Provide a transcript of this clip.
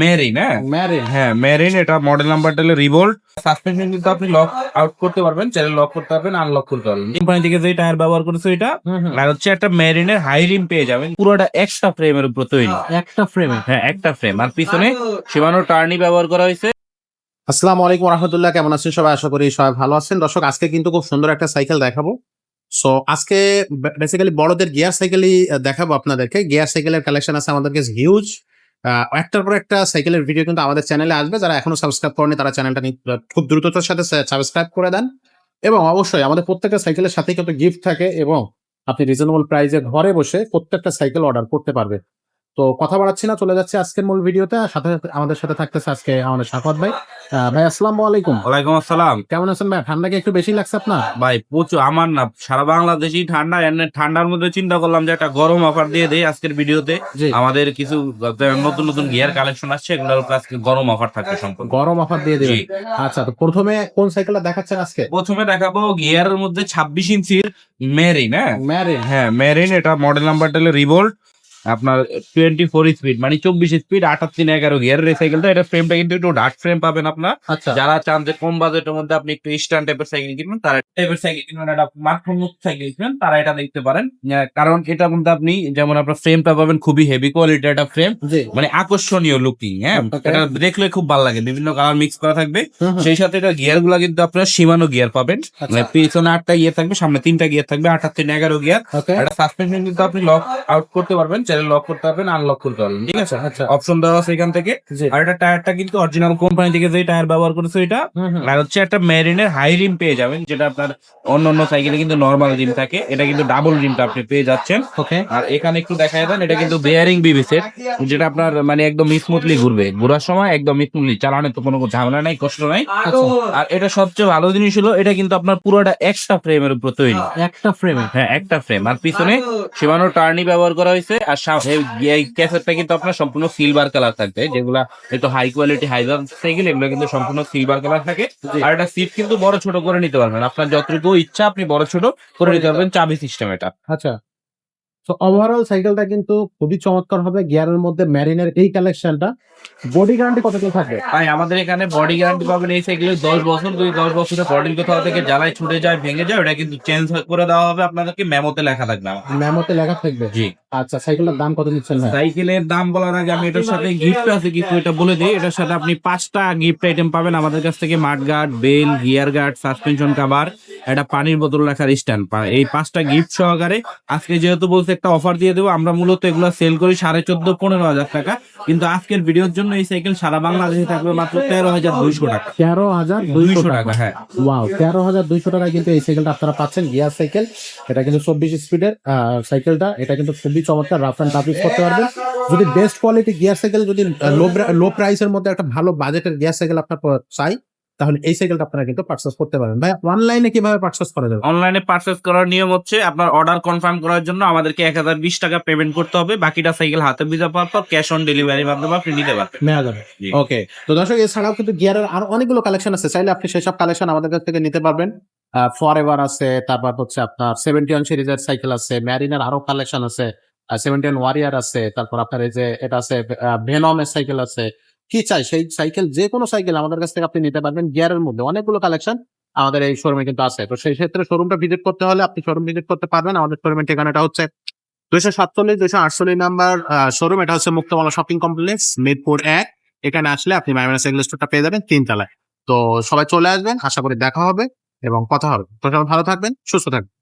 Marine হ্যাঁ? Marine হ্যাঁ marine এটা মডেল নাম্বারটা হলো রিভোল্ট সাসপেনশন কিন্তু আপনি লক আউট করতে পারবেন চাইলে লক করতে পারবেন আনলক করতে পারবেন। কোম্পানি থেকে যে টায়ার ব্যবহার করেছে এটা আর হচ্ছে একটা মেরিনের হাই রিম পেয়ে যাবেন পুরোটা একটা ফ্রেমের উপর তৈরি। একটা ফ্রেমে হ্যাঁ একটা ফ্রেম আর পিছনে সীমানো টার্নি ব্যবহার করা হয়েছে। আসসালামু আলাইকুম রহমতুল্লাহ কেমন আছেন সবাই? আশা করি সবাই ভালো আছেন। দর্শক আজকে কিন্তু খুব সুন্দর একটা সাইকেল দেখাবো। সো আজকে বেসিক্যালি বড়দের গিয়ার সাইকেলই দেখাবো আপনাদেরকে। গিয়ার সাইকেলের কালেকশন আছে আমাদের কাছে হিউজ একটার পর একটা সাইকেলের ভিডিও কিন্তু আমাদের চ্যানেলে আসবে। যারা এখনও সাবস্ক্রাইব করেনি, তারা চ্যানেলটা খুব দ্রুততার সাথে সাবস্ক্রাইব করে দেন। এবং অবশ্যই আমাদের প্রত্যেকটা সাইকেলের সাথে কিন্তু গিফট থাকে এবং আপনি রিজনেবল প্রাইসে ঘরে বসে প্রত্যেকটা সাইকেল অর্ডার করতে পারবে তো কথা বাড়াচ্ছি না, চলে যাচ্ছে আজকের মূল ভিডিওতে সাথে আমাদের সাথে থাকতেছে আজকে আমাদের সাফাত ভাই। ভাই আসসালামু আলাইকুম। ওয়ালাইকুম আসসালাম। কেমন আছেন ভাই? ঠান্ডা কি একটু বেশি লাগছে আপনার? ভাই প্রচুর আমার না সারা বাংলাদেশই ঠান্ডা। এমনি ঠান্ডার মধ্যে চিন্তা করলাম যে একটা গরম অফার দিয়ে দেই আজকের ভিডিওতে। আমাদের কিছু নতুন নতুন গিয়ার কালেকশন আসছে এগুলোর আজকে গরম অফার থাকবে সম্পূর্ণ। গরম অফার দিয়ে দিবেন। আচ্ছা তো প্রথমে কোন সাইকেলটা দেখাচ্ছেন আজকে? প্রথমে দেখাবো গিয়ারের মধ্যে ছাব্বিশ ইঞ্চির মেরিন হ্যাঁ? ম্যারিন হ্যাঁ মেরিন এটা মডেল নাম্বারটা হলো রিভোল্ট আপনার টোয়েন্টি ফোর স্পিড মানে চব্বিশ স্পিড আঠাশ তিন এগারো গিয়ারের এই সাইকেলটা এটা ফ্রেমটা কিন্তু একটু ডার্ক ফ্রেম পাবেন আপনার। আচ্ছা। যারা চান যে কম বাজেটের মধ্যে আপনি একটু স্ট্যান্ড টাইপের সাইকেল কিনবেন তারা টাইপের সাইকেল কিনবেন একটা মাধ্যমিক সাইকেল কিনবেন তারা এটা দেখতে পারেন। কারণ এটার মধ্যে আপনি যেমন আপনার ফ্রেমটা পাবেন খুবই হেভি কোয়ালিটির একটা ফ্রেম মানে আকর্ষণীয় লুকিং হ্যাঁ? এটা দেখলে খুব ভালো লাগে বিভিন্ন কালার মিক্স করা থাকবে। সেই সাথে এটা গিয়ারগুলা কিন্তু আপনার সীমানো গিয়ার পাবেন। আচ্ছা। মানে পিছনে আটটা গিয়ার থাকবে সামনে তিনটা গিয়ার থাকবে আঠাশ তিন এগারো গিয়ার একটা সাসপেনশন কিন্তু আপনি লক আউট করতে পারবেন চাইলে লক করতে পারবেন আনলক করতে পারবেন। ঠিক আছে? আচ্ছা। অপশন দেওয়া আছে এখান থেকে। আর এটা টায়ারটা কিন্তু অরিজিনাল কোম্পানি থেকে যে টায়ার ব্যবহার করেছে এটা। আর হচ্ছে একটা মেরিনের হাই রিম পেয়ে যাবেন যেটা আপনার অন্য অন্য সাইকেলে কিন্তু নর্মাল রিম থাকে। এটা কিন্তু ডাবল রিমটা আপনি পেয়ে যাচ্ছেন। ওকে আর এখানে একটু দেখা দেন এটা কিন্তু বেয়ারিং যেটা আপনার মানে একদম স্মুথলি ঘুরবে। ঘোরার সময় একদম স্মুথলি চালানোর তো কোনো ঝামেলা নাই কষ্ট নাই। আচ্ছা। আর এটা সবচেয়ে ভালো জিনিস হলো এটা কিন্তু আপনার পুরোটা একটা ফ্রেমের উপর তৈরি। একটা ফ্রেমে হ্যাঁ একটা ফ্রেম আর পিছনে সীমানো টার্নি ব্যবহার করা হয়েছে। আর ক্যাসেটটা কিন্তু আপনার সম্পূর্ণ সিলভার কালার থাকবে যেগুলা একটু হাই কোয়ালিটি হাই সাইকেল এগুলো কিন্তু সম্পূর্ণ সিলভার কালার থাকে। আর এটা সিট কিন্তু বড় ছোট করে নিতে পারবেন। আপনার যতটুকু ইচ্ছা আপনি বড় ছোট করে নিতে পারবেন চাবি সিস্টেম এটা। আচ্ছা। তো ওভারঅল সাইকেলটা কিন্তু খুবই চমৎকার হবে। গিয়ারের মধ্যে ম্যারিনের এই কালেকশনটা বডি গ্যারান্টি কতটুকু থাকবে? ভাই আমাদের এখানে বডি গ্যারান্টি পাবেন এই সাইকেলে দশ বছর দুই দশ বছরের বডি কোথাও থেকে জ্বালায় ছুটে যায় ভেঙে যায় ওটা কিন্তু চেঞ্জ করে দেওয়া হবে। আপনাদেরকে মেমোতে লেখা থাকবে। মেমোতে লেখা থাকবে? জি। আচ্ছা সাইকেলের দাম কত নিচ্ছেন ভাই? সাইকেলের দাম বলার আগে আমি এটার সাথে গিফট আছে কিছু এটা বলে দিই। এটার সাথে আপনি পাঁচটা গিফট আইটেম পাবেন আমাদের কাছ থেকে। Mudguard bell gear guard suspension cover একটা পানির বোতল রাখার স্ট্যান্ড এই পাঁচটা গিফট সহকারে আজকে যেহেতু বলছে একটা অফার দিয়ে দেবো আমরা মূলত এগুলো সেল করি সাড়ে চোদ্দ পনেরো হাজার টাকা। কিন্তু আজকের ভিডিওর জন্য এই সাইকেল সারা বাংলাদেশে থাকবে মাত্র তেরো হাজার দুইশো টাকা। তেরো হাজার দুইশো টাকা। হ্যাঁ। ওয়াও তেরো হাজার দুইশো টাকা কিন্তু এই সাইকেলটা আপনারা পাচ্ছেন গিয়ার সাইকেল এটা কিন্তু চব্বিশ স্পিডের সাইকেলটা এটা কিন্তু খুবই চমৎকার রাফ অ্যান্ড টাফ করতে পারবেন। যদি বেস্ট কোয়ালিটি গিয়ার সাইকেল যদি লো লো প্রাইসের মধ্যে একটা ভালো বাজেটের গিয়ার সাইকেল আপনার চাই তাহলে এই সাইকেলটা আপনারা কিন্তু পার্চেস করতে পারেন ভাই অনলাইনে কীভাবে পার্চেস করা যাবে? অনলাইনে পারচেস করার নিয়ম হচ্ছে আপনার অর্ডার কনফার্ম করার জন্য আমাদেরকে এক হাজার বিশ টাকা পেমেন্ট করতে হবে। বাকিটা সাইকেল হাতে বিজা পাওয়ার পর ক্যাশ অন ডেলিভারির মাধ্যমে আপনি নিতে পারবেন। নেওয়া যাবে। ওকে তো দর্শক এছাড়াও কিন্তু গিয়ারের আর অনেকগুলো কালেকশন আছে। চাইলে আপনি সেসব কালেকশন আমাদের কাছ থেকে নিতে পারবেন। ফর এভার আছে তারপর হচ্ছে আপনার সেভেন্টি ওয়ান সিরিজের সাইকেল আছে ম্যারিনার আরও কালেকশন আছে সেভেন্টি ওয়ান ওয়ারিয়ার আছে তারপর আপনার এই যে এটা আছে ভেনমের সাইকেল আছে কি চাই? সেই সাইকেল যে কোনো সাইকেল আমাদের কাছ থেকে আপনি নিতে পারবেন গিয়ারের মধ্যে। অনেকগুলো কালেকশন আমাদের এই শোরুমে কিন্তু আছে। তো সেই ক্ষেত্রে শোরুমটা ভিজিট করতে হলে আপনি শোরুম ভিজিট করতে পারবেন। আমাদের শোরুমের ঠিকানাটা হচ্ছে দুইশো সাতচল্লিশ, দুইশো আটচল্লিশ নাম্বার শোরুম এটা হচ্ছে মুক্তমালা শপিং কমপ্লেক্স মিরপুর এক। এখানে আসলে আপনি মাইমানা সাইকেল স্টোরটা পেয়ে যাবেন তিনতলায়। তো সবাই চলে আসবেন। আশা করি দেখা হবে এবং কথা হবে। তো সবাই ভালো থাকবেন, সুস্থ থাকবেন।